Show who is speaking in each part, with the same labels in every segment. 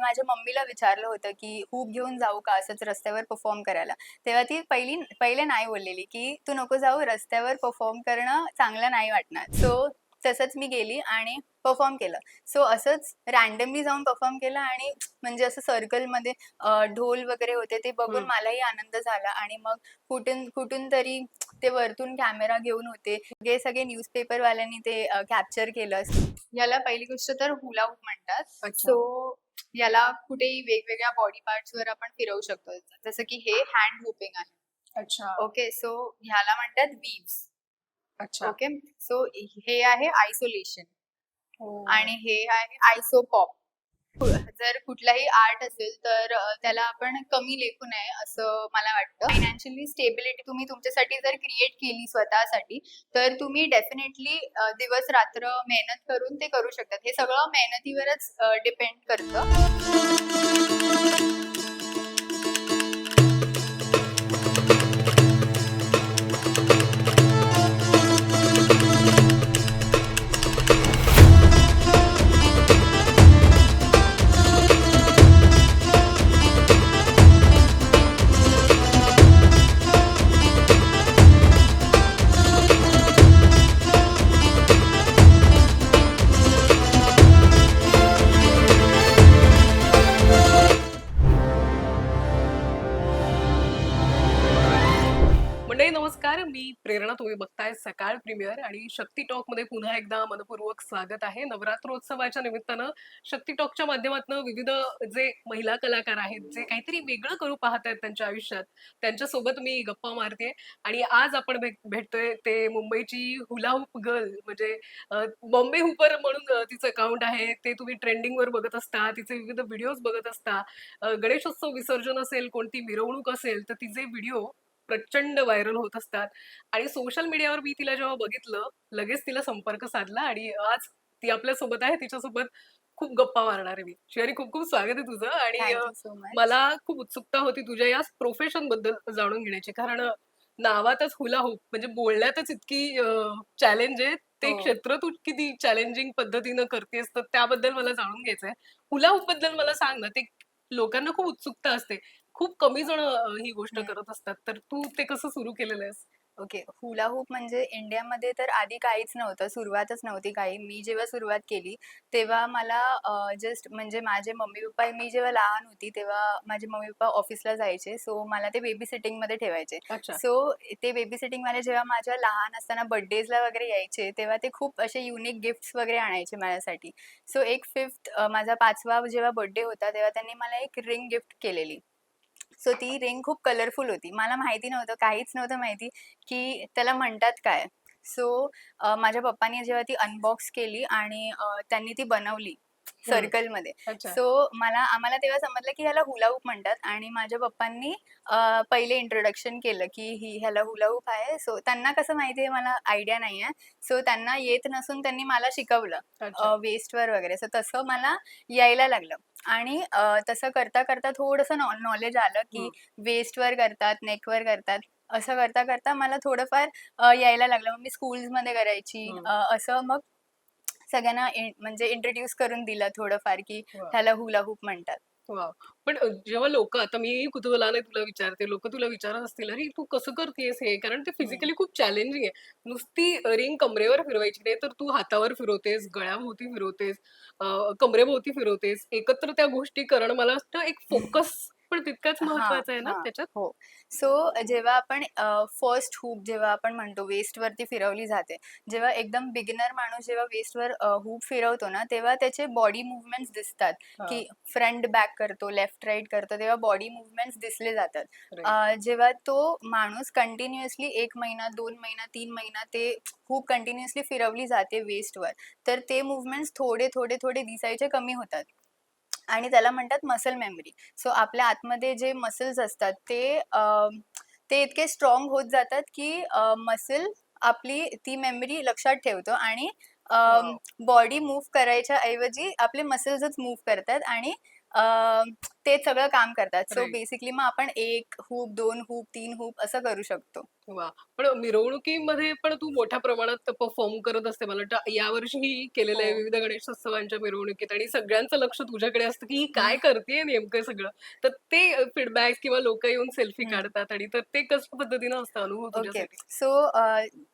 Speaker 1: आणि माझ्या मम्मीला विचारलं होतं की हूप घेऊन जाऊ का असंच रस्त्यावर परफॉर्म करायला? तेव्हा ती पहिली पहिले नाही बोललेली की तू नको जाऊ रस्त्यावर परफॉर्म करणं चांगलं नाही वाटणार. सो तसंच मी गेली आणि परफॉर्म केलं. सो असंच रॅन्डमली जाऊन परफॉर्म केलं आणि म्हणजे असं सर्कलमध्ये ढोल वगैरे होते ते बघून. मलाही आनंद झाला आणि मग कुठून कुठून तरी ते वरतून कॅमेरा घेऊन होते. हे सगळे न्यूजपेपर वाल्यांनी ते कॅप्चर केलं. याला पहिली गोष्ट तर हुला हूप म्हणतात. सो याला कुठेही वेगवेगळ्या बॉडी पार्ट्स वर आपण फिरवू शकतो. जसं की हे हँड हुपिंग आहे.
Speaker 2: अच्छा.
Speaker 1: ओके सो ह्याला म्हणतात वीव्स
Speaker 2: अच्छा.
Speaker 1: ओके सो हे आहे आयसोलेशन
Speaker 2: हो.
Speaker 1: आणि हे आहे आयसोपॉप जर कुठलाही आर्ट असेल तर त्याला आपण कमी लेखू नये असं मला वाटतं. फायनान्शियली स्टेबिलिटी तुम्ही तुमच्यासाठी जर क्रिएट केली स्वतःसाठी तर तुम्ही डेफिनेटली दिवस रात्र मेहनत करून ते करू शकतात. हे सगळं मेहनतीवरच डिपेंड करतं.
Speaker 2: सकाळ प्रीमियर आणि शक्ती टॉकमध्ये पुन्हा एकदा मनपूर्वक स्वागत आहे. नवरात्रोत्सवाच्या निमित्तानं शक्ती टॉकच्या माध्यमातून विविध जे महिला कलाकार आहेत जे काहीतरी वेगळं करू पाहत आहेत त्यांच्या आयुष्यात त्यांच्यासोबत मी गप्पा मारते. आणि आज आपण भेट- भेटतोय ते मुंबईची हुलाहूप गर्ल म्हणजे बॉम्बे हुपर म्हणून तिचं अकाउंट आहे. ते तुम्ही ट्रेंडिंग वर बघत असता तिचे विविध व्हिडिओज बघत असता. गणेशोत्सव विसर्जन असेल कोणती मिरवणूक असेल तर तिचे व्हिडिओ प्रचंड व्हायरल होत असतात. आणि सोशल मीडियावर मी तिला जेव्हा बघितलं लगेच तिला संपर्क साधला आणि आज ती आपल्यासोबत आहे तिच्यासोबत खूप गप्पा मारणार आहे मी. शिवानी खूप खूप स्वागत आहे तुझं आणि मला खूप उत्सुकता होती तुझ्या या प्रोफेशनबद्दल जाणून घेण्याची. कारण नावातच हुला हुप म्हणजे बोलण्यातच इतकी चॅलेंज आहे. ते
Speaker 1: हो.
Speaker 2: क्षेत्र तू किती चॅलेंजिंग पद्धतीनं करतेस तर त्याबद्दल मला जाणून घ्यायचंय. हुला हुपबद्दल मला सांग ना ते लोकांना खूप उत्सुकता असते. खूप कमी जण ही गोष्ट
Speaker 1: हम्म.
Speaker 2: करत असतात. तर तू ते कसं सुरू केलेलं आहेस?
Speaker 1: ओके. हुला हूप म्हणजे इंडियामध्ये तर आधी काहीच नव्हतं सुरुवातच नव्हती काही. मी जेव्हा सुरुवात केली तेव्हा मला जस्ट म्हणजे माझे मम्मी पप्पा मी जेव्हा लहान होती तेव्हा माझे मम्मी पप्पा ऑफिसला जायचे. सो मला ते बेबी सिटिंगमध्ये ठेवायचे.
Speaker 2: अच्छा.
Speaker 1: सो ते बेबी सिटिंग वाले जेव्हा माझ्या लहान असताना बर्थडेजला वगैरे यायचे तेव्हा ते खूप असे युनिक गिफ्ट्स वगैरे आणायचे माझ्यासाठी. सो एक फिफ्थ माझा पाचवा जेव्हा बर्थडे होता तेव्हा त्यांनी मला एक रिंग गिफ्ट केलेली. सो ती रिंग खूप कलरफुल होती. मला माहिती नव्हतं काहीच नव्हतं माहिती की त्याला म्हणतात काय. सो माझ्या पप्पानी जेव्हा ती अनबॉक्स केली आणि त्यांनी ती बनवली सर्कलमध्ये.
Speaker 2: अच्छा.
Speaker 1: सो मला आम्हाला तेव्हा समजलं की ह्याला हुला हूप म्हणतात आणि माझ्या पप्पांनी अ, पहिले इंट्रोडक्शन केलं की ही ह्याला हुला हूप आहे. सो त्यांना कसं माहिती आहे मला आयडिया नाही आहे सो त्यांना येत नसून त्यांनी मला शिकवलं
Speaker 2: अच्छा.
Speaker 1: वेस्टवर वगैरे. सो तसं मला यायला लागलं. आणि अ, तसं करता करता थोडंसं नॉलेज आलं की वेस्टवर करतात नेकवर करतात. असं करता करता मला थोडंफार अ, यायला लागलं. मग मी स्कूल्समध्ये करायची
Speaker 2: हम्म.
Speaker 1: अ, असं मग सगळ्यांना म्हणजे इंट्रोड्यूस करून दिलं थोडंफार की. ह्याला हुला हूप म्हणतात.
Speaker 2: पण जेव्हा लोक आता मी कुतूहलाने तुला विचारते लोक तुला विचारत असतील अरे तू कसं करतेस हे कारण ते फिजिकली खूप चॅलेंजिंग आहे नुसती रिंग कमरेवर फिरवायची नाही तर तू हातावर फिरवतेस गळ्याभोवती फिरवतेस कमरेभोवती फिरवतेस एकत्र त्या गोष्टी करणं मला वाटतं एक फोकस पण तितकाच महत्त्वाचा आहे ना
Speaker 1: हा.
Speaker 2: त्याच्यात?
Speaker 1: हो. सो जेव्हा आपण फर्स्ट हूप जेव्हा आपण म्हणतो वेस्ट वरती फिरवली जाते जेव्हा एकदम बिगिनर माणूस जेव्हा वेस्टवर हूप फिरवतो ना तेव्हा त्याचे बॉडी मुवमेंट्स दिसतात.
Speaker 2: हा,
Speaker 1: की फ्रंट बॅक करतो लेफ्ट राईट करतो तेव्हा बॉडी मुवमेंट्स दिसले जातात.
Speaker 2: right.
Speaker 1: अ, जेव्हा तो माणूस कंटिन्युअसली एक महिना दोन महिना तीन महिना ते खूप कंटिन्युअसली फिरवली जाते वेस्टवर तर ते मुवमेंट्स थोडे थोडे थोडे दिसायचे कमी होतात. आणि त्याला म्हणतात मसल मेमरी सो आपल्या आतमध्ये जे मसल्स असतात ते ते इतके स्ट्रॉंग होत जातात की मसल आपली ती मेमरी लक्षात ठेवतो आणि. बॉडी मूव्ह करायच्या ऐवजी आपले मसल्सच मूव्ह करतात आणि ते सगळं काम करतात. So
Speaker 2: Right.
Speaker 1: बेसिकली मग आपण एक हूप दोन हूप तीन हूप असं करू शकतो.
Speaker 2: वा. पण मिरवणुकीमध्ये पण तू मोठ्या प्रमाणात परफॉर्म करत असते. मला वाटतं यावर्षीही केलेलं आहे
Speaker 1: हो.
Speaker 2: विविध गणेशोत्सवांच्या मिरवणुकीत आणि सगळ्यांचं लक्ष तुझ्याकडे असतं की ही काय करते नेमकं सगळं. तर ते फीडबॅक किंवा लोक येऊन सेल्फी
Speaker 1: हम्म.
Speaker 2: काढतात आणि तर ते कशा पद्धतीनं असतं अनुभव
Speaker 1: ओके
Speaker 2: तुझ्यासाठी?
Speaker 1: सो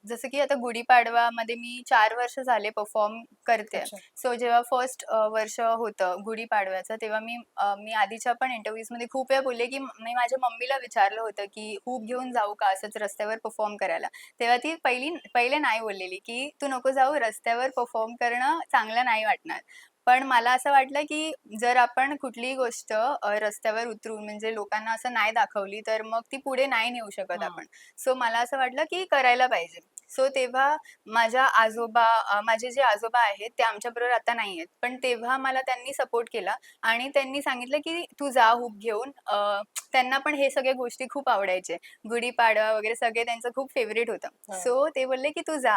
Speaker 1: जसं की आता गुढीपाडवामध्ये मी चार वर्ष झाले परफॉर्म करते.
Speaker 2: अच्छा.
Speaker 1: सो जेव्हा फर्स्ट वर्ष होतं गुढीपाडव्याचं तेव्हा मी अ, मी आमच्या पण इंटरव्ह्यूजमध्ये खूप वेळा बोलले की मी माझ्या मम्मीला विचारलं होतं की हूप घेऊन जाऊ का असंच रस्त्यावर परफॉर्म करायला? तेव्हा ती पहिली पहिले नाही बोललेली की तू नको जाऊ रस्त्यावर परफॉर्म करणं चांगलं नाही वाटणार. पण मला असं वाटलं की जर आपण कुठलीही गोष्ट रस्त्यावर उतरून म्हणजे लोकांना असं नाही दाखवली तर मग ती पुढे नाही नेऊ शकत. आपण. सो मला असं वाटलं की करायला पाहिजे. सो तेव्हा माझ्या आजोबा माझे जे आजोबा आहेत ते आमच्याबरोबर आता नाही आहेत. पण तेव्हा मला त्यांनी सपोर्ट केला आणि त्यांनी सांगितलं की तू जा हूप घेऊन त्यांना पण हे सगळ्या गोष्टी खूप आवडायचे. गुढीपाडवा वगैरे सगळे त्यांचं खूप फेवरेट होतं. सो ते बोलले की तू जा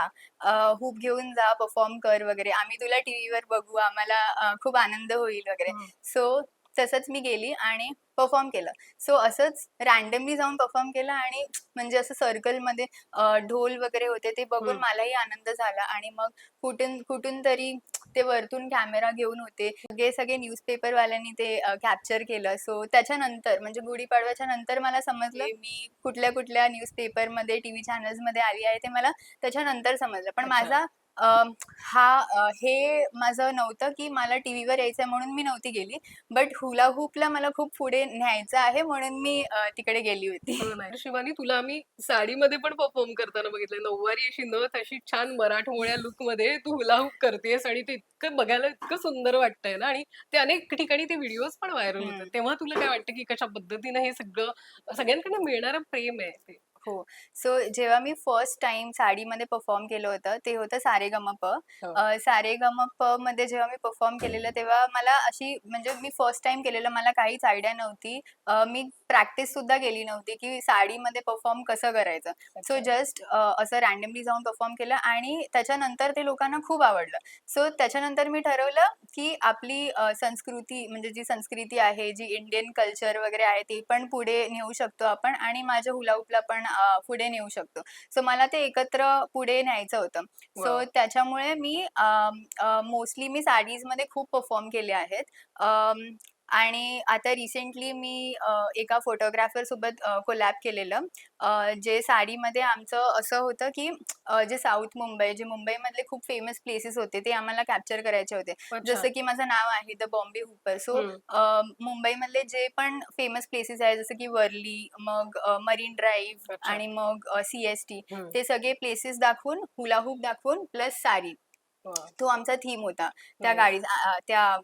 Speaker 1: हूप घेऊन जा परफॉर्म कर वगैरे. आम्ही तुला टीव्हीवर बघू आम्हाला अ, खूप आनंद होईल वगैरे. सो तसंच मी गेली आणि परफॉर्म केलं सो असंच रॅन्डमली जाऊन परफॉर्म केलं आणि म्हणजे असं सर्कलमध्ये ढोल वगैरे होते ते बघून. मलाही आनंद झाला आणि मग कुठून कुठून तरी ते वरतून कॅमेरा घेऊन होते सगळे सगळे न्यूजपेपर वाल्यांनी ते कॅप्चर केलं सो त्याच्यानंतर म्हणजे गुढीपाडव्याच्या नंतर मला समजलं मी कुठल्या कुठल्या न्यूजपेपरमध्ये टीव्ही चॅनल्समध्ये आली आहे ते मला त्याच्यानंतर समजलं पण. माझा हा अ, हे माझं नव्हतं की मला टीव्हीवर यायचंय म्हणून मी नव्हती गेली. बट हुला हुपला मला खूप पुढे न्यायचं आहे म्हणून मी अ, तिकडे गेली होती.
Speaker 2: हो. शिवानी तुला आम्ही साडीमध्ये पण परफॉर्म करताना बघितलंय. नऊवारी अशी नथ अशी छान मराठमोळ्या लुकमध्ये तू हुला हुप करतेस आणि ते इतकं बघायला इतकं सुंदर वाटतंय ना आणि ते अनेक ठिकाणी ते व्हिडिओज पण व्हायरल. होतात. तेव्हा तुला काय वाटतं की कशा पद्धतीनं हे सगळं सगळ्यांकडनं मिळणारं प्रेम आहे ते?
Speaker 1: हो. सो जेव्हा मी फर्स्ट टाइम साडीमध्ये परफॉर्म केलं होतं ते होतं सारेगमप
Speaker 2: हो.
Speaker 1: अ, सारेगमपमध्ये जेव्हा मी परफॉर्म केलेलं तेव्हा मला अशी म्हणजे मी फर्स्ट टाइम केलेलं मला काहीच आयडिया नव्हती. अ, मी प्रॅक्टिस सुद्धा केली नव्हती की साडीमध्ये परफॉर्म कसं करायचं. सो. जस्ट असं रॅन्डमली जाऊन परफॉर्म केलं आणि त्याच्यानंतर ते लोकांना खूप आवडलं. सो त्याच्यानंतर मी ठरवलं की आपली संस्कृती म्हणजे जी संस्कृती आहे जी इंडियन कल्चर वगैरे आहे ती पण पुढे नेऊ शकतो आपण आणि माझ्या हुलाहुपला पण पुढे नेऊ शकतो. सो मला ते एकत्र पुढे न्यायचं होतं. सो. त्याच्यामुळे मी मोस्टली मी साडीजमध्ये खूप परफॉर्म केले आहेत. आणि आता रिसेंटली मी अ, एका फोटोग्राफर सोबत कोलॅब केलेलं अ, जे साडीमध्ये आमचं असं होतं की अ, जे साऊथ मुंबई जे मुंबईमधले खूप फेमस प्लेसेस होते ते आम्हाला कॅप्चर करायचे होते
Speaker 2: अच्छा.
Speaker 1: जसं की माझं नाव आहे द बॉम्बे हुपर सो
Speaker 2: हम्म.
Speaker 1: मुंबईमधले जे पण फेमस प्लेसेस आहेत जसं की वर्ली मग मरीन ड्राईव्ह
Speaker 2: अच्छा.
Speaker 1: आणि मग सी एस टी
Speaker 2: हम्म.
Speaker 1: ते सगळे प्लेसेस दाखवून हुला हुप दाखवून प्लस साडी. तो आमचा थीम होता त्या
Speaker 2: Nice.
Speaker 1: गाडी अ, अ, त्या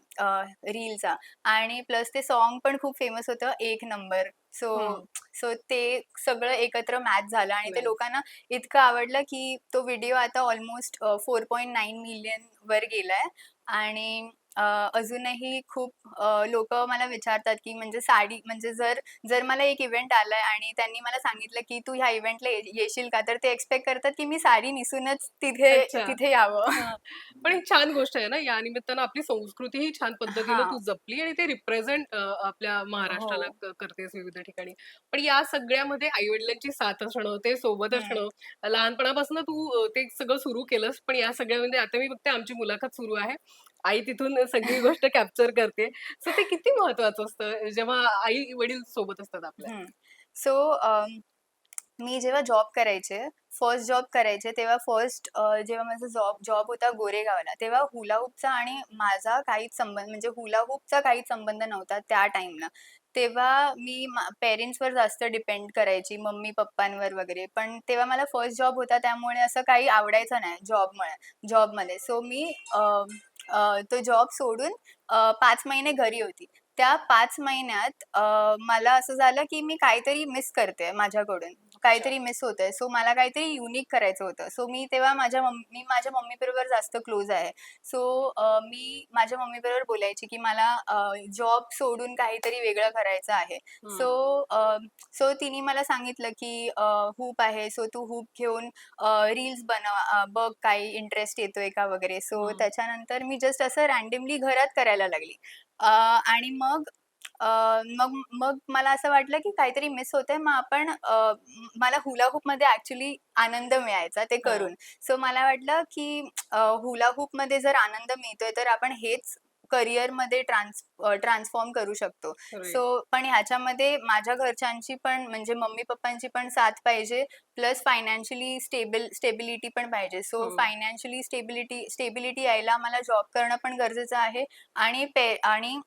Speaker 1: रीलचा आणि प्लस ते सॉन्ग पण खूप फेमस होतं एक नंबर सो
Speaker 2: हम्म.
Speaker 1: सो ते सगळं एकत्र मॅच झालं आणि ते. लोकांना इतकं आवडलं की तो व्हिडिओ आता almost four point nine million वर गेलाय आणि अ, अजूनही खूप लोक मला विचारतात की म्हणजे साडी म्हणजे जर जर मला एक इव्हेंट आलाय आणि त्यांनी मला सांगितलं की तू ह्या इव्हेंटला येशील का तर ते एक्सपेक्ट करतात की मी साडी नेसूनच तिथे
Speaker 2: अच्छा.
Speaker 1: तिथे यावं
Speaker 2: हां. पण ही छान गोष्ट आहे ना, या निमित्तानं आपली संस्कृती ही छान पद्धतीनं
Speaker 1: हां.
Speaker 2: तू जपली आणि ते रिप्रेझेंट आपल्या महाराष्ट्राला
Speaker 1: हो.
Speaker 2: क करतेस विविध ठिकाणी. पण या सगळ्यामध्ये आई-वडिलांची साथ असणं, ते सोबत
Speaker 1: हं.
Speaker 2: असणं, लहानपणापासून तू अ, ते सगळं सुरू केलंस. पण या सगळ्यामध्ये आता मी बघते आमची मुलाखत सुरू आहे. आई तिथून सगळी गोष्ट कॅप्चर करते. सो ते किती महत्वाचं असतं जेव्हा आई-वडील सोबत असतात आपल्या?
Speaker 1: सो मी जेव्हा जॉब करायचे, फर्स्ट जॉब करायचे तेव्हा फर्स्ट जेव्हा माझा जॉब जॉब होता गोरेगावला, तेव्हा हुलाहूपचा आणि माझा काहीच संबंध म्हणजे हुलाहूपचा काहीच संबंध नव्हता त्या टाइमला तेव्हा मी पेरेंट्सवर जास्त डिपेंड करायची, मम्मी-पप्पांवर वगैरे. पण तेव्हा मला फर्स्ट जॉब होता त्यामुळे असं काही आवडायचं नाही जॉबमुळे जॉबमध्ये. सो मी तो जॉब सोडून पाच महिने घरी होती. त्या पाच महिन्यात मला असं झालं की मी काहीतरी मिस करते माझ्याकडून. काहीतरी मिस होतंय. सो मला काहीतरी युनिक करायचं होतं. सो मी तेव्हा माझ्या मी माझ्या मम्मीबरोबर जास्त क्लोज आहे. सो मी माझ्या मम्मीबरोबर बोलायची की मला जॉब सोडून काहीतरी वेगळं करायचं आहे. सो सो तिने मला सांगितलं की हूप आहे. सो तू हूप घेऊन रील्स बनव बघ काही इंटरेस्ट येतोय का वगैरे. सो. त्याच्यानंतर मी जस्ट असं रॅन्डमली घरात करायला लागली. आणि मग मग मग मला असं वाटलं की काहीतरी मिस होतंय मग आपण अ, मला हुला हूपमध्ये ॲक्चुअली आनंद मिळायचा ते
Speaker 2: हां.
Speaker 1: करून. सो मला वाटलं की अ, हुला हूपमध्ये जर आनंद मिळतोय तर आपण हेच करिअरमध्ये ट्रान्स अ, ट्रान्सफॉर्म करू शकतो. सो. पण ह्याच्यामध्ये माझ्या घरच्यांची पण म्हणजे मम्मी-पप्पांची पण साथ पाहिजे प्लस फायनान्शियली स्टेबल स्टेबिलिटी पण पाहिजे. सो
Speaker 2: हं.
Speaker 1: फायनान्शियली स्टेबिलिटी स्टेबिलिटी यायला मला जॉब करणं पण गरजेचं आहे आणि पे आणि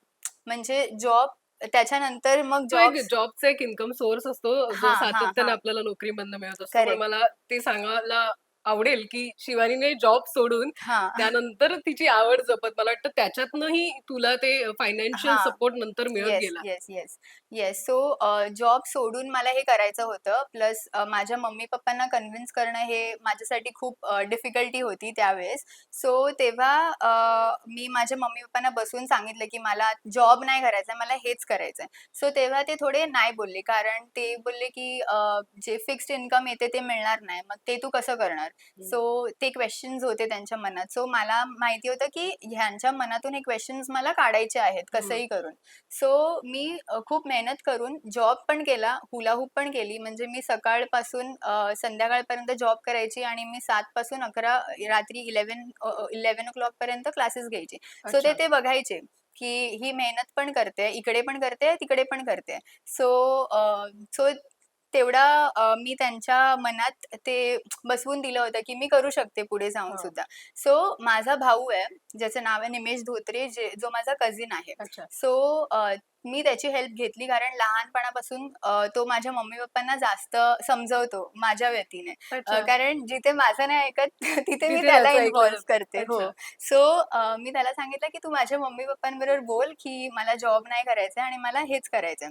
Speaker 1: म्हणजे जॉब त्याच्यानंतर मग
Speaker 2: जॉबचा एक इन्कम सोर्स असतो, जो सातत्याने. आपल्याला नोकरीमधनं मिळत असतो. मला ते सांगायला आवडेल, की शिवानीने जॉब सोडून. त्यानंतर तिची आवड जपत मला वाटतं त्याच्यातनंही तुला ते फायनान्शियल. सपोर्ट नंतर मिळत
Speaker 1: येस,
Speaker 2: गेला.
Speaker 1: Yes, yes. सो जॉब सोडून मला हे करायचं होतं. प्लस माझ्या मम्मी-पप्पांना कन्विन्स करणं हे माझ्यासाठी खूप डिफिकल्टी होती त्यावेळेस. सो तेव्हा मी माझ्या मम्मी-पप्पांना बसवून सांगितलं, की मला जॉब नाही करायचा मला हेच करायचंय. सो तेव्हा ते थोडे नाही बोलले. कारण ते बोलले, की जे फिक्स्ड इन्कम येते ते मिळणार नाही. मग ते तू कसं करणार? सो ते क्वेशन्स होते त्यांच्या मनात. सो मला माहिती होतं, की ह्यांच्या मनातून हे क्वेशन्स मला काढायचे आहेत. कसंही करून. सो मी खूप मेहनत करून जॉब पण केला, हुला हूप पण केली. म्हणजे मी सकाळपासून संध्याकाळपर्यंत जॉब करायची आणि मी 7 पासून 11 रात्री 11 अ, अ, 11:00 पर्यंत क्लासेस घ्यायची. सो ते. ते बघायचे, की ही मेहनत पण करते, इकडे पण करते, तिकडे पण करते. सो सो तेवढा मी त्यांच्या मनात ते बसवून दिलं होतं, की मी करू शकते पुढे जाऊन. सुद्धा. सो माझा भाऊ आहे, ज्याचं नाव आहे निमेश धोत्रे, जे जो माझा कझिन आहे. सो मी त्याची हेल्प घेतली कारण लहानपणापासून तो माझ्या मम्मी-पप्पांना जास्त समजवतो माझ्या
Speaker 2: अच्छा.
Speaker 1: कारण जिथे माझं नाही ऐकत तिथे मी त्याला
Speaker 2: त्याचं ऐकलं
Speaker 1: इन्व्हॉल्व
Speaker 2: जातं.
Speaker 1: करते. हो. सो मी त्याला सांगितलं, की "तू माझ्या मम्मी-पप्पांबरोबर बोल, की मला जॉब नाही करायचाय आणि मला हेच करायचंय."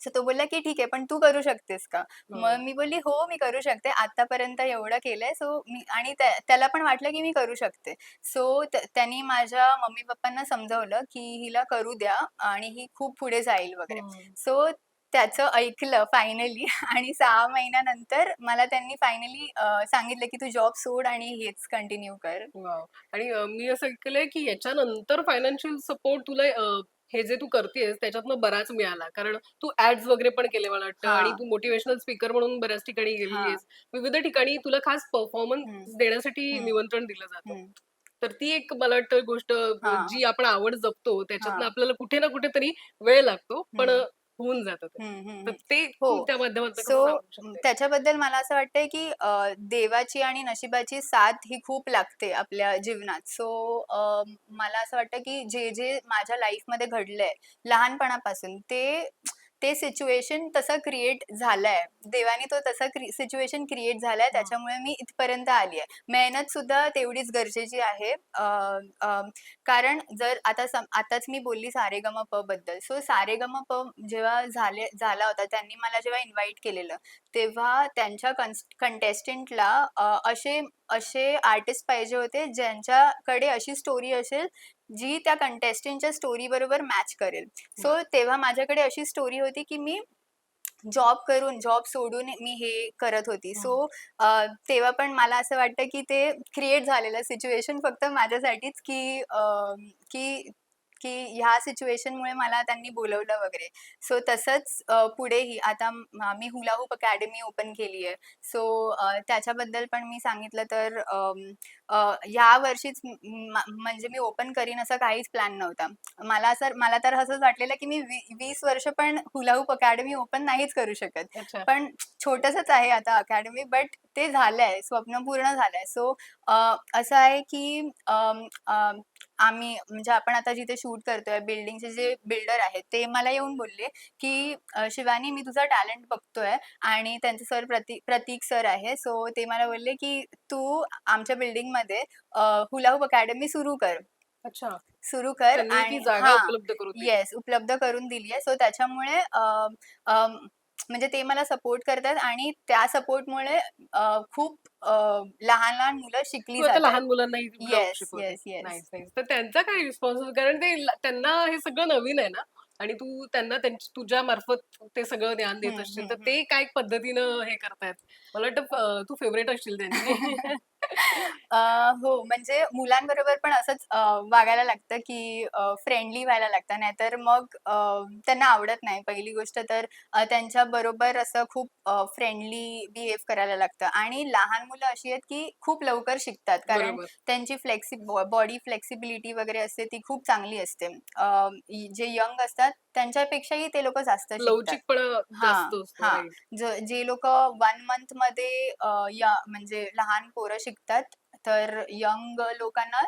Speaker 1: सो तो बोलला, की "ठीक आहे, पण तू करू शकतेस का?" मग
Speaker 2: हं.
Speaker 1: मी बोलली, "हो, मी करू शकते. आत्तापर्यंत एवढं केलंय." सो मी आणि त्या त्याला पण वाटलं, की मी करू शकते. सो त्या त्यानी माझ्या मम्मी-पप्पांना समजावलं, की हिला करू द्या आणि ही खूप पुढे जाईल वगैरे. सो त्याचं ऐकलं फायनली आणि 6 महिन्यानंतर मला त्यांनी फायनली सांगितलं, की "तू जॉब सोड आणि हेच कंटिन्यू कर."
Speaker 2: आणि मी असं ऐकलंय, की याच्यानंतर फायनान्शियल सपोर्ट तुला हे जे तू करतेयस त्याच्यातनं बराच मिळाला. कारण तू ॲड्स वगैरे पण केले मला वाटतं आणि. तू मोटिव्हेशनल स्पीकर म्हणून बऱ्याच ठिकाणी. आहेस. विविध ठिकाणी तुला खास. परफॉर्मन्स देण्यासाठी. निमंत्रण दिलं जातं. तर ती एक मला वाटतं गोष्ट
Speaker 1: हां.
Speaker 2: जी आपण आवड जपतो त्याच्यातनं
Speaker 1: हां.
Speaker 2: आपल्याला कुठे ना कुठेतरी वेळ लागतो, पण. होऊन जातं ते.
Speaker 1: हं,
Speaker 2: तर. ते. तू त्या माध्यमातनं
Speaker 1: सो
Speaker 2: सांगू शकते?
Speaker 1: त्याच्याबद्दल मला असं वाटतंय, की अ, देवाची आणि नशिबाची साथ ही खूप लागते आपल्या जीवनात. सो मला असं वाटतं, की जे-जे माझ्या लाईफमध्ये घडलंय लहानपणापासून ते ते सिच्युएशन तसं क्रिएट झालाय. देवाने तो तसा क्रि सिच्युएशन क्रिएट झालाय. त्याच्यामुळे मी इथपर्यंत आली आहे. मेहनत सुद्धा तेवढीच गरजेची आहे. कारण जर आता सम आताच मी बोलली सारेगमपबद्दल. सो सारेगमप जेव्हा झाले झाला होता त्यांनी मला जेव्हा इन्व्हाईट केलेलं, तेव्हा त्यांच्या कन्स कंटेस्टंटला असे असे आर्टिस्ट पाहिजे होते ज्यांच्याकडे अशी स्टोरी असेल, जी त्या कंटेस्टंटच्या स्टोरी बरोबर मॅच करेल. सो. तेव्हा माझ्याकडे अशी स्टोरी होती, की मी जॉब करून, जॉब सोडून मी हे करत होती. सो तेव्हा पण मला असं वाटतं, की ते क्रिएट झालेलं सिच्युएशन फक्त माझ्यासाठीच, की की की ह्या सिच्युएशनमुळे मला त्यांनी बोलावलं वगैरे. सो तसंच पुढेही आता म मी हुला हूप अकॅडमी ओपन केली आहे. सो त्याच्याबद्दल पण मी सांगितलं तर ह्या वर्षीच म्हणजे मी ओपन करीन असा काहीच प्लॅन नव्हता. मला असं मला तर असंच वाटलेलं, की मी वी 20 वर्ष पण हुला हूप अकॅडमी ओपन नाहीच करू शकत. पण छोटंसंच आहे आता अकॅडमी बट ते झालंय, स्वप्न पूर्ण झालंय. सो असं आहे, की आम्ही म्हणजे आपण आता जिथे शूट करतोय बिल्डिंगचे जे बिल्डर आहेत, ते मला येऊन बोलले, की "शिवानी मी तुझा टॅलेंट बघतोय" आणि त्यांचे सर प्रतीक प्रतीक सर आहे. सो ते मला बोलले, की "तू आमच्या बिल्डिंगमध्ये अ, हुला हूप अकॅडमी सुरू कर."
Speaker 2: अच्छा.
Speaker 1: सुरू कर आणि. येस, उपलब्ध करून दिली आहे. सो त्याच्यामुळे म्हणजे ते मला सपोर्ट करतात आणि त्या सपोर्टमुळे खूप अ, लहान-लहान मुलं शिकली.
Speaker 2: लहान
Speaker 1: येस. Yes, yes.
Speaker 2: नाईस. तर त्यांचा काय रिस्पॉन्स कारण ते त्यांना हे सगळं नवीन आहे ना आणि तू त्यांना त्यांच्या तुझ्यामार्फत ते सगळं ज्ञान देत असशील,
Speaker 1: हं,
Speaker 2: तर. ते काय पद्धतीनं हे करतायत? मला वाटतं तू फेव्हरेट असशील त्यांची.
Speaker 1: अ, हो, म्हणजे मुलांबरोबर पण असंच अ, वागायला लागतं, की फ्रेंडली व्हायला लागतं. नाहीतर मग अ, त्यांना आवडत नाही. पहिली गोष्ट तर अ, त्यांच्याबरोबर असं खूप फ्रेंडली बिहेव करायला लागतं आणि लहान मुलं अशी आहेत, की खूप लवकर शिकतात. कारण
Speaker 2: बरोबर.
Speaker 1: त्यांची फ्लेक्सि बॉडी फ्लेक्सिबिलिटी वगैरे असते ती खूप चांगली असते. अ, जे यंग असतात त्यांच्यापेक्षाही ते लोकं जास्त शिकतात.
Speaker 2: लवचिकपणा
Speaker 1: हां,
Speaker 2: जास्त असतो.
Speaker 1: हां.
Speaker 2: राईट.
Speaker 1: ज जे लोकं 1 मंथमध्ये अ, या म्हणजे लहान पोरं शिकतात, तर यंग लोकांना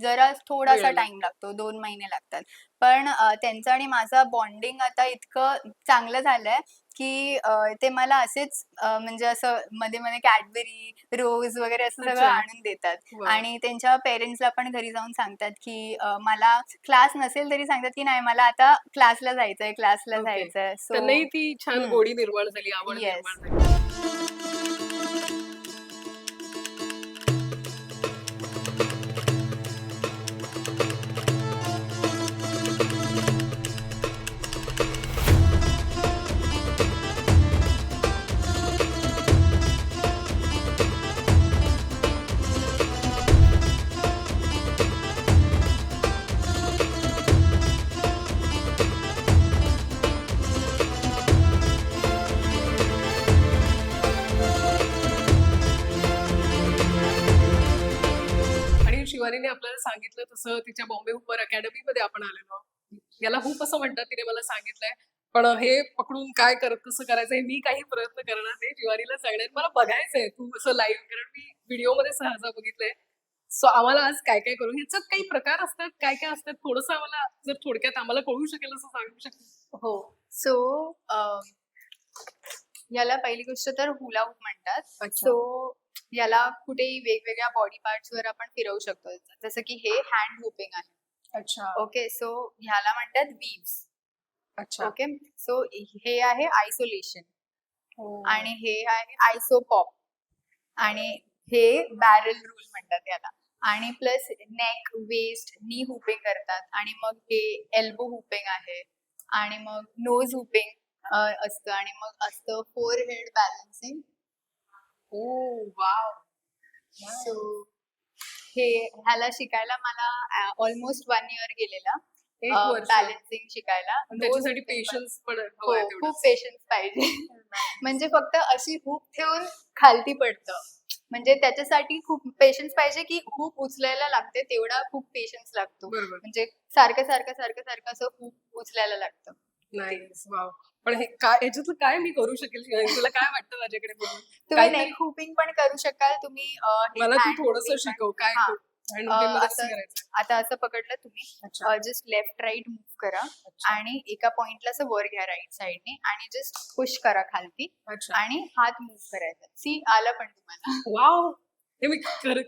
Speaker 1: जरा थोडासा टाईम लागतो, 2 महिने लागतात. पण त्यांचं आणि माझं बॉन्डिंग आता इतकं चांगलं झालंय, की ते मला असेच म्हणजे असं मध्ये-मध्ये Cadbury, रोज वगैरे असं सगळं. आणून देतात! आणि त्यांच्या पेरेंट्सला पण घरी जाऊन सांगतात, की मला क्लास नसेल तरी सांगतात, की नाही मला आता क्लासला जायचंय, क्लासला. जायचंय. सो
Speaker 2: ती छान. गोडी निर्माण झाली, आवड
Speaker 1: येस.
Speaker 2: निर्माण झाली. शिवानीने आपल्याला सांगितलं तसं तिच्या बॉम्बे हुपर अकॅडमी मध्ये आपण आलेलो. याला हुप असं म्हणतात तिने मला सांगितलंय पण हे पकडून काय करत कसं करायचं हे मी काही प्रयत्न करणार नाही शिवानीला सांगण्यात मला बघायचंय तू असं लाईव्ह कारण मी व्हिडिओमध्ये सहसा बघितलंय सो आम्हाला आज काय काय करू ह्याच्यात काही प्रकार असतात काय काय असतात थोडस आम्हाला जर थोडक्यात आम्हाला कळू शकेल असं सांगू शकतो
Speaker 1: हो. सो याला पहिली गोष्ट तर हुला हूप म्हणतात. सो याला कुठेही वेगवेगळ्या बॉडी पार्ट्सवर आपण फिरवू शकतो. जसं की हे हँड हुपिंग आहे.
Speaker 2: अच्छा
Speaker 1: ओके. सो ह्याला म्हणतात वीव्स.
Speaker 2: अच्छा
Speaker 1: ओके. सो हे आहे आयसोलेशन
Speaker 2: हो.
Speaker 1: आणि हे आहे आयसोपॉप आणि हे बॅरल रूल म्हणतात याला आणि plus neck, waist, knee hooping करतात आणि मग हे एल्बो हुपिंग आहे आणि मग नोज हुपिंग असतं आणि मग असतं four head balancing.
Speaker 2: Oh wow
Speaker 1: so हे ह्याला शिकायला मला ऑलमोस्ट वन इयर गेलेला
Speaker 2: एक वर्ष
Speaker 1: बॅलन्सिंग शिकायला.
Speaker 2: त्याच्यासाठी. पेशन्स पण
Speaker 1: हो,
Speaker 2: हवाय
Speaker 1: खूप पेशन्स पाहिजे. म्हणजे फक्त अशी हूप ठेवून खालती पडतं. म्हणजे त्याच्यासाठी खूप पेशन्स पाहिजे, की हूप उचलायला लागते तेवढा खूप पेशन्स लागतो.
Speaker 2: बरोबर
Speaker 1: म्हणजे सारखं, सारखं, सारखं, सारखं असं हूप उचलायला लागतं.
Speaker 2: नाईस वाव पण हे काय याच्यातलं काय मी करू शकेल? तुला काय वाटतं माझ्याकडे बघून
Speaker 1: तुम्ही
Speaker 2: काहीतरी-
Speaker 1: नेक हुपिंग पण करू शकाल. तुम्ही अ, हे
Speaker 2: मला तू
Speaker 1: hand
Speaker 2: थोडस
Speaker 1: hooping पण-
Speaker 2: शिकव काय
Speaker 1: हां.
Speaker 2: हँड
Speaker 1: अ,
Speaker 2: मध्ये कसं
Speaker 1: असं-
Speaker 2: करायचं
Speaker 1: आता असं पकडलं तुम्ही
Speaker 2: अच्छा
Speaker 1: जस्ट लेफ्ट राईट मूव्ह करा
Speaker 2: अच्छा
Speaker 1: आणि एका पॉइंटला असं वर घ्या राईट साइडने आणि जस्ट पुश करा खालती
Speaker 2: अच्छा
Speaker 1: आणि हात मूव्ह करायचा. सी आलं पण तुम्हाला.
Speaker 2: वाव हे मी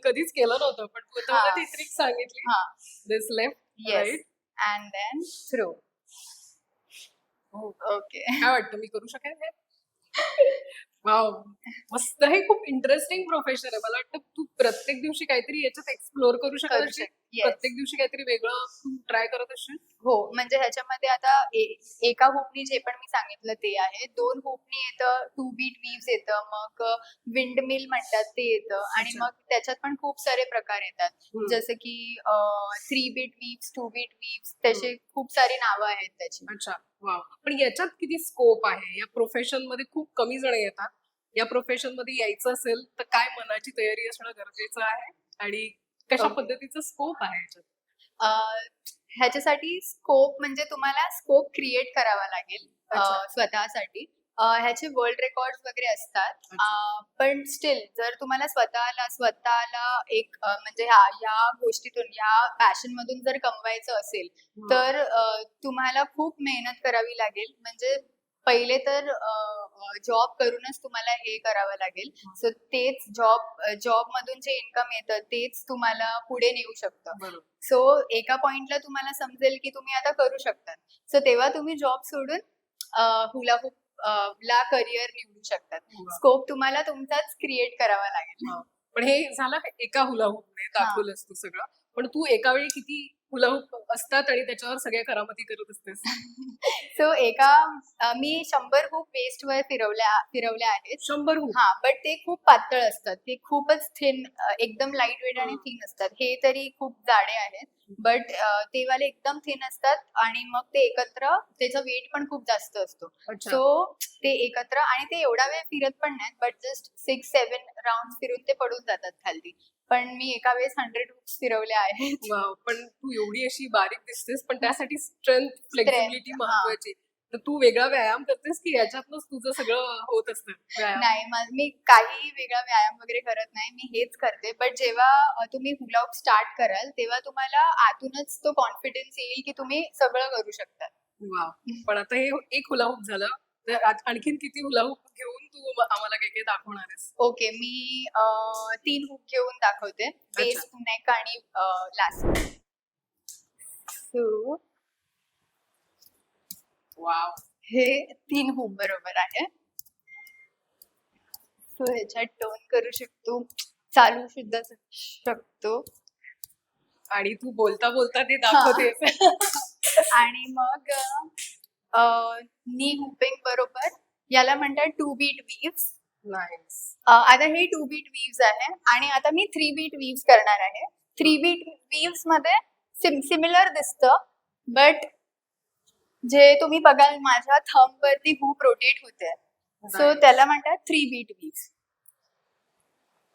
Speaker 2: कधीच केलं नव्हतं पण तू आता मला
Speaker 1: हां.
Speaker 2: ती ट्रिक सांगितली
Speaker 1: हां.
Speaker 2: This left
Speaker 1: yes. And then throw.
Speaker 2: हो.
Speaker 1: ओके.
Speaker 2: काय वाटतं मी करू शकेल हे? वाव मस्त. हे खूप इंटरेस्टिंग प्रोफेशन आहे. मला वाटतं तू प्रत्येक दिवशी काहीतरी याच्यात एक्सप्लोर करू शकत प्रत्येक दिवशी काहीतरी वेगळं तू ट्राय करत असशील?
Speaker 1: हो म्हणजे ह्याच्यामध्ये आता एका हुपनी जे पण मी सांगितलं ते आहे. दोन हुपनी येतं टू बीट वीव्स येतं मग विंड मिल म्हणतात ते येतं. आणि. मग त्याच्यात पण खूप सारे प्रकार येतात. जसं की three beat weaves two beat weaves तसे खूप सारी नावं आहेत त्याची.
Speaker 2: अच्छा वाव. पण याच्यात किती स्कोप आहे? या प्रोफेशनमध्ये खूप कमी जण येतात. या प्रोफेशनमध्ये यायचं असेल तर काय मनाची तयारी असणं गरजेचं आहे? आणि कशा
Speaker 1: Okay.
Speaker 2: पद्धतीचा स्कोप आहे याच्यात
Speaker 1: ह्याच्यासाठी स्कोप म्हणजे तुम्हाला स्कोप क्रिएट करावा लागेल. स्वतःसाठी. ह्याचे वर्ल्ड रेकॉर्ड वगैरे असतात. पण स्टील जर तुम्हाला स्वतःला स्वतःला एक म्हणजे ह्या या गोष्टीतून या पॅशन मधून जर कमवायचं असेल तर तुम्हाला खूप मेहनत करावी लागेल. म्हणजे पहिले तर जॉब करूनच तुम्हाला हे करावं लागेल. सो तेच जॉब जॉब मधून जे इन्कम येतं तेच तुम्हाला पुढे नेऊ शकतं. सो एका पॉइंटला तुम्हाला समजेल की तुम्ही आता करू शकता सो तेव्हा तुम्ही जॉब सोडून हुला हुप ला करिअर निवडू शकतात.
Speaker 2: वा.
Speaker 1: स्कोप तुम्हाला तुमचाच क्रिएट करावा लागेल.
Speaker 2: हा. पण हे झालं एका हुलाहूपने दाखवलंस तू सगळं. पण तू एका वेळी किती हुलाहूप असतात आणि त्याच्यावर सगळ्या करामती करत असतेस.
Speaker 1: सो एका अ, मी शंभर खूप वेस्ट वर फिरवल्या फिरवल्या आहेत.
Speaker 2: शंभर हुक
Speaker 1: हा बट ते खूप पातळ असतात. ते खूपच थिन एकदम लाइट वेट आणि. थिन असतात. हे तरी खूप जाडे आहेत. बट ते वाले एकदम थिन असतात आणि मग ते एकत्र त्याचा वेट पण खूप जास्त असतो.
Speaker 2: अच्छा.
Speaker 1: सो ते एकत्र आणि ते एवढा वेळ फिरत पण नाहीत but just six seven round फिरून ते पडून जातात खाली पण मी एका वेळेस हंड्रेड हुक्स फिरवल्या आहेत.
Speaker 2: पण तू एवढी अशी बारीक दिसतेस पण त्यासाठी स्ट्रेंथ फ्लेक्झिबिलिटी
Speaker 1: हा.
Speaker 2: महत्वाची. तर तू वेगळा व्यायाम करतेस की याच्यातनच तुझं सगळं होत असतं
Speaker 1: नाही मा- काही वेगळा व्यायाम वगैरे करत नाही मी हेच करते. बट जेव्हा तुम्ही हुला हुप स्टार्ट कराल तेव्हा तुम्हाला आतूनच तो कॉन्फिडन्स येईल की तुम्ही सगळं करू शकता.
Speaker 2: वा पण आता हे एक हुलाहूप झालं. तर आणखीन किती हुलाहूप घेऊन तू आम्हाला काही काही दाखवणार आहेस?
Speaker 1: ओके मी अ, तीन हुक घेऊन दाखवते. बेस नेक आणि लास्ट सो
Speaker 2: वाव.
Speaker 1: हे तीन हुक बरोबर आहे. सो ह्याच्यात टोन करू शकतो चालू सुद्धा शकतो.
Speaker 2: आणि तू बोलता बोलता ते दाखवतेस.
Speaker 1: आणि मग नी हुपिंग बरोबर. याला म्हणतात टू बीट वीव्स आता हे टू बीट वीव्स आहे आणि आता मी थ्री बीट वीव्स करणार आहे. थ्री बीट वीव्समध्ये सिम सिमिलर दिसतं बट जे तुम्ही बघाल माझ्या थंब वरती हुप रोटेट होते. सो. त्याला म्हणतात थ्री बीट वीव्स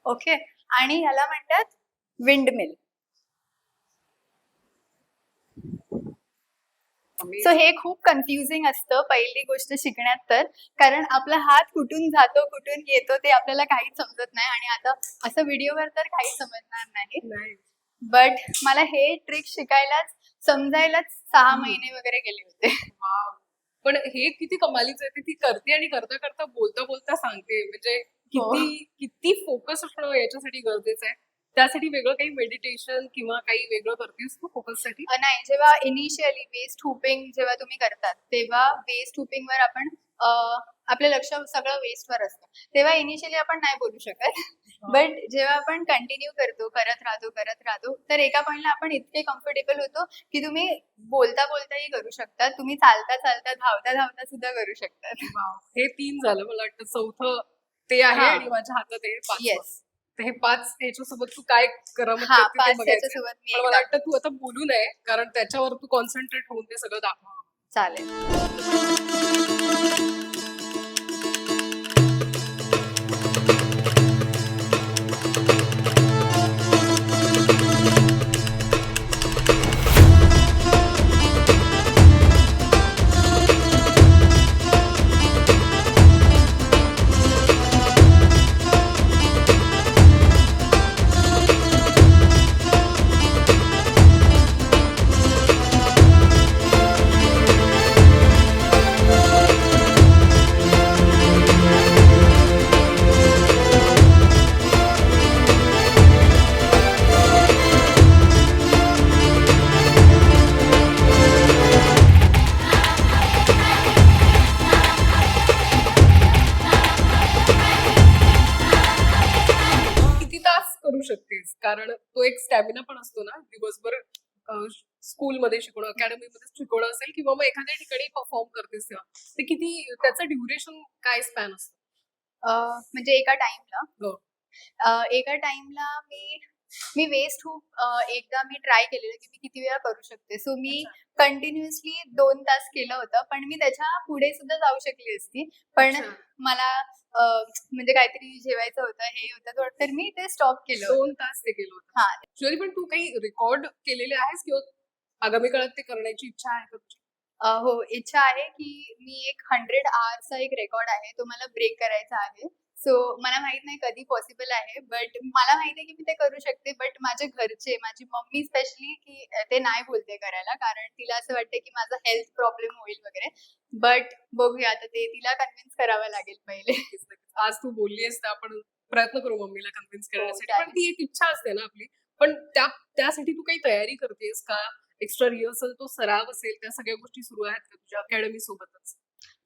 Speaker 1: ओके आणि ह्याला म्हणतात विंड सो हे खूप कन्फ्युजिंग असतं पहिली गोष्ट शिकण्यात तर. कारण आपला हात कुठून जातो कुठून येतो ते आपल्याला काहीच समजत नाही. आणि आता असं व्हिडिओवर तर काहीच समजणार नाही. बट मला हे ट्रिक शिकायलाच समजायलाच सहा. महिने वगैरे गेले होते.
Speaker 2: पण हे किती कमालीचं आहे ते ती करते आणि करता करता बोलता बोलता सांगते. म्हणजे
Speaker 1: हो.
Speaker 2: किती किती फोकस असणं याच्यासाठी गरजेचं आहे. त्यासाठी वेगळं काही मेडिटेशन किंवा काही वेगळं करतेस तू फोकससाठी?
Speaker 1: अ, नाही जेव्हा इनिशियली वेस्ट हुपिंग जेव्हा तुम्ही करतात तेव्हा वेस्ट हुपिंग वर आपण आपलं लक्ष सगळं वेस्ट वर असतं. तेव्हा इनिशियली आपण नाही बोलू शकत. बट जेव्हा आपण कंटिन्यू करतो करत राहतो करत राहतो तर एका पॉइंटला आपण इतके कम्फर्टेबल होतो की तुम्ही बोलता बोलताही करू शकता. तुम्ही चालता चालता धावता धावता सुद्धा करू शकतात
Speaker 2: वाव. हे तीन झालं मला वाटतं. चौथं ते आहे. आणि माझ्या हातात.
Speaker 1: येस
Speaker 2: तर हे पाच याच्यासोबत तू काय करामत
Speaker 1: हा
Speaker 2: करते ते
Speaker 1: पाच
Speaker 2: बघायचं
Speaker 1: त्याच्यासोबत मी
Speaker 2: पण
Speaker 1: एक
Speaker 2: मला वाटतं तू आता बोलू नये कारण त्याच्यावर तू कॉन्सन्ट्रेट होऊन ते सगळं दाखव.
Speaker 1: चालेल.
Speaker 2: स्कूलमध्ये शिकवणं अकॅडमी मध्ये शिकवणं असेल किंवा मग एखाद्या ठिकाणी परफॉर्म करतेस तेव्हा ते किती त्याचं ड्युरेशन काय स्पॅन असतं?
Speaker 1: म्हणजे एका टाइमला
Speaker 2: हो.
Speaker 1: एका टाइमला मी मी वेस्ट खूप एकदा मी ट्राय केलेलं की मी किती वेळा करू शकते. सो मी कंटिन्युअसली दोन तास केलं होतं पण मी त्याच्या पुढे सुद्धा जाऊ शकली असती. पण. मला म्हणजे काहीतरी जेवायचं होतं हे होतं तर- मी ते स्टॉप केलं.
Speaker 2: दोन तास ते केलं होतं.
Speaker 1: हा.
Speaker 2: पण तू काही रेकॉर्ड केलेले आहेस किंवा आगामी काळात ते करण्याची इच्छा आहे
Speaker 1: अ, हो इच्छा आहे की मी एक हंड्रेड आवर्सचा एक रेकॉर्ड आहे तो मला ब्रेक करायचा आहे. सो मला माहीत नाही कधी पॉसिबल आहे बट मला माहिती आहे की मी ते करू शकते बट माझे घरचे माझी मम्मी स्पेशली की ते नाही बोलते करायला कारण तिला असं वाटतं की माझा हेल्थ प्रॉब्लेम होईल वगैरे. बट बघूया आता ते तिला कन्व्हिन्स करावं लागेल पहिले.
Speaker 2: आज तू बोललीस तर आपण प्रयत्न करू मम्मीला कन्व्हिन्स करण्यासाठी.
Speaker 1: चालेल.
Speaker 2: पण ती एक इच्छा असते ना आपली. पण त्या त्यासाठी तू काही तयारी करतेस का? एक्स्ट्रा रिहर्सल तो सराव असेल त्या सगळ्या गोष्टी सुरू आहेत का तुझ्या अकॅडमी सोबतच?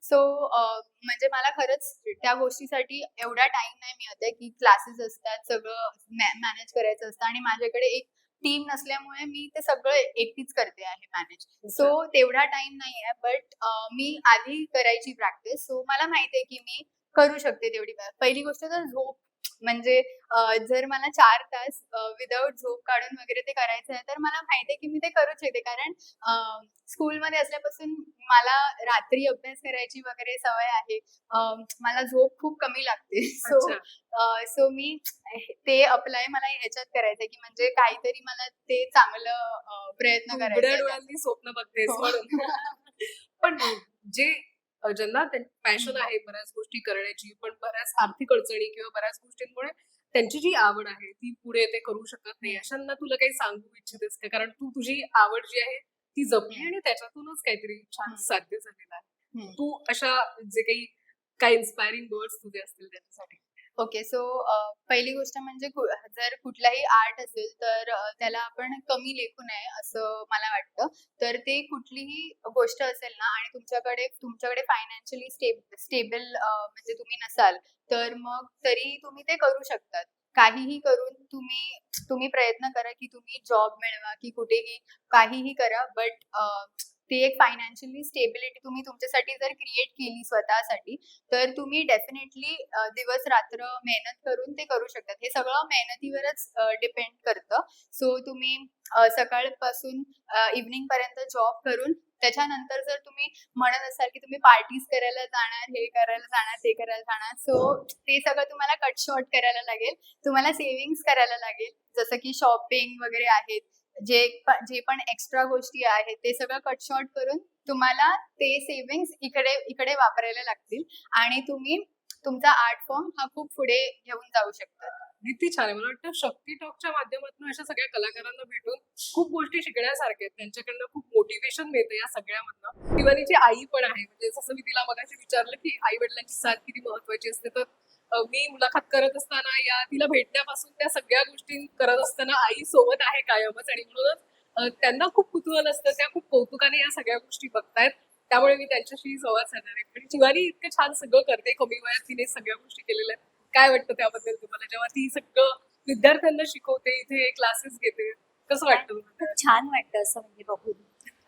Speaker 1: सो म्हणजे मला खरंच त्या गोष्टीसाठी एवढा टाइम नाही मिळत आहे की क्लासेस असतात सगळं मॅनेज करायचं असतं आणि माझ्याकडे एक टीम नसल्यामुळे मी ते सगळं एकटीच करते आहे मॅनेज सो तेवढा टाइम नाही आहे बट मी आधी करायची प्रॅक्टिस सो मला माहिती आहे की मी करू शकते तेवढी पहिली गोष्ट तर झोप म्हणजे जर मला चार तास विदाऊट झोप काढून वगैरे ते करायचं आहे तर मला माहिती आहे की मी ते करूच शकते कारण स्कूलमध्ये असल्यापासून मला रात्री अभ्यास करायची वगैरे सवय आहे. मला झोप खूप कमी लागते. सो. सो मी ते अप्लाय मला ह्याच्यात करायचंय की म्हणजे काहीतरी मला ते चांगलं प्रयत्न करायचा
Speaker 2: डोळ्यांनी स्वप्न बघतेस
Speaker 1: हो.
Speaker 2: पण जे ज्यांना पॅशन आहे बऱ्याच गोष्टी करण्याची पण बऱ्याच आर्थिक अडचणी किंवा बऱ्याच गोष्टींमुळे त्यांची जी आवड आहे ती पुढे ते करू शकत नाही. अशांना तुला काही सांगू इच्छितेस का? कारण तू तुझी आवड जी आहे ती जपली आणि त्याच्यातूनच काहीतरी छान. साध्य झालेलं आहे. तू अशा जे काही काही इन्स्पायरिंग वर्ड्स तुझे असतील त्याच्यासाठी.
Speaker 1: ओके सो पहिली गोष्ट म्हणजे जर कुठलाही आर्ट असेल तर त्याला आपण कमी लेखू नये असं मला वाटतं. तर ते कुठलीही गोष्ट असेल ना आणि तुमच्याकडे तुमच्याकडे फायनान्शियली स्टेबल म्हणजे तुम्ही नसाल तर मग तरी तुम्ही ते करू शकतात. काहीही करून तुम्ही तुम्ही प्रयत्न करा की तुम्ही जॉब मिळवा की कुठेही काहीही करा बट ती एक फायनान्शियली स्टेबिलिटी तुम्ही तुमच्यासाठी जर क्रिएट केली स्वतःसाठी तर तुम्ही डेफिनेटली दिवस रात्र मेहनत करून ते करू शकतात. हे सगळं मेहनतीवरच डिपेंड करतं. सो तुम्ही सकाळपासून इव्हनिंग पर्यंत जॉब करून त्याच्यानंतर जर तुम्ही म्हणत असाल की तुम्ही पार्टीज करायला जाणार हे करायला जाणार ते करायला जाणार सो ते सगळं तुम्हाला कट शॉर्ट करायला लागेल. तुम्हाला सेव्हिंग्स करायला लागेल. जसं की शॉपिंग वगैरे आहेत जे जे पण एक्स्ट्रा गोष्टी आहेत ते सगळं कट शॉर्ट करून तुम्हाला ते सेव्हिंग्स इकडे इकडे वापरायला लागतील. आणि तुम्ही तुमचा आर्ट फॉर्म हा खूप पुढे घेऊन जाऊ शकतात
Speaker 2: किती छान आहे. मला वाटतं शक्ती टॉकच्या माध्यमातून अशा सगळ्या कलाकारांना भेटून खूप गोष्टी शिकण्यासारख्या आहेत. त्यांच्याकडनं खूप मोटिवेशन मिळतं या सगळ्यामधनं. दिवाळीची आई पण आहे. म्हणजे जसं मी तिला मगाशी विचारलं की आई वडिलांची साथ किती महत्वाची असते तर मी मुलाखत करत असताना या तिला भेटण्यापासून त्या सगळ्या गोष्टी करत असताना आई सोबत आहे कायमच आणि म्हणूनच त्यांना खूप कुतूहल असतं त्या खूप कौतुकाने या सगळ्या गोष्टी बघतायत. त्यामुळे मी त्यांच्याशी संवाद साधणार आहे. पण शिवानी इतकं छान सगळं करते कमी वयात तिने सगळ्या गोष्टी केलेल्या आहेत. काय वाटतं त्याबद्दल तुम्हाला? जेव्हा ती सगळं विद्यार्थ्यांना शिकवते इथे क्लासेस घेते कसं वाटतं तुम्हाला?
Speaker 3: खूप छान वाटतं असं म्हणजे बघून.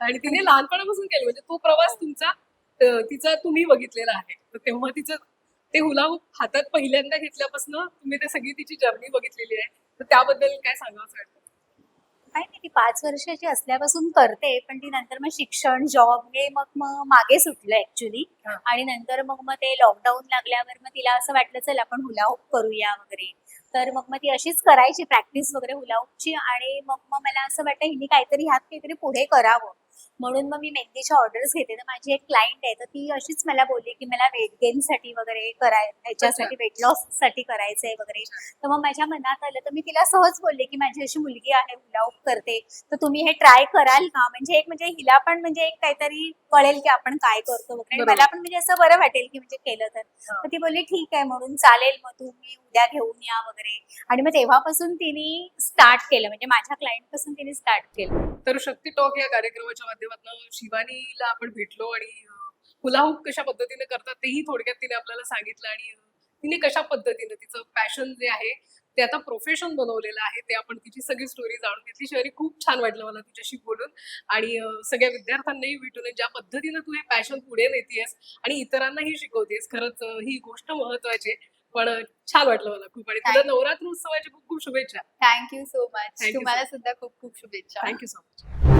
Speaker 2: आणि तिने लहानपणापासून केलं म्हणजे तो प्रवास तुमचा तिचा तुम्ही बघितलेला आहे. तर तेव्हा तिचं ते हुला हातात पहिल्यांदा घेतल्यापासून तुम्ही ते सगळी तिची जर्नी बघितलेली आहे. तर त्याबद्दल काय सांगावं वाटतं?
Speaker 3: काय नाही ती पाच वर्षाची असल्यापासून करते पण ती नंतर मग शिक्षण जॉब हे मग मग मागे सुटलं ऍक्च्युली. आणि नंतर मग मग ते लॉकडाऊन लागल्यावर मग तिला असं वाटलं चल आपण हुला हुप करूया वगैरे. तर मग मग ती अशीच करायची प्रॅक्टिस वगैरे हुला हुपची आणि मग मग मला असं वाटतं हिने काहीतरी ह्यात काहीतरी पुढे करावं. म्हणून मग मी मेहंदीच्या ऑर्डर्स घेते. तर माझी एक क्लायंट आहे तर ती अशीच मला बोलली की मला वेट गेन साठी वगैरे कराय ह्याच्यासाठी वेट लॉससाठी करायचंय वगैरे. तर मग माझ्या मनात आलं तर मी तिला सहज बोलले की माझी अशी मुलगी आहे हुला हुप करते. तर तुम्ही हे ट्राय कराल का म्हणजे एक म्हणजे हिला पण म्हणजे एक काहीतरी कळेल की आपण काय करतो वगैरे. मला पण म्हणजे असं बरं वाटेल की म्हणजे केलं तर. तर ती बोलली ठीक आहे म्हणून चालेल मग तुम्ही उद्या घेऊन या वगैरे. आणि मग तेव्हापासून तिने स्टार्ट केलं. म्हणजे माझ्या क्लायंटपासून तिने स्टार्ट केलं.
Speaker 2: तर शक्ती टॉक या कार्यक्रमाच्या माध्यमातून शिवानीला आपण भेटलो आणि हुलाहूप कशा पद्धतीने करतात तेही थोडक्यात तिने आपल्याला सांगितलं आणि तिने कशा पद्धतीने तिचं पॅशन जे आहे ते आता प्रोफेशन बनवलेलं आहे ते आपण तिची सगळी स्टोरी जाणून घेतली. शहरी खूप छान वाटलं मला तुझ्याशी बोलून आणि सगळ्या विद्यार्थ्यांनाही भेटून ज्या पद्धतीने तू हे पॅशन पुढे नेतेस आणि इतरांनाही शिकवतेस खरंच ही गोष्ट महत्वाची आहे. पण छान वाटलं मला खूप आणि तुला. नवरात्र उत्सवाच्या खूप खूप शुभेच्छा.
Speaker 1: थँक्यू सो मच तुम्हाला सुद्धा खूप खूप शुभेच्छा.
Speaker 2: Thank you so much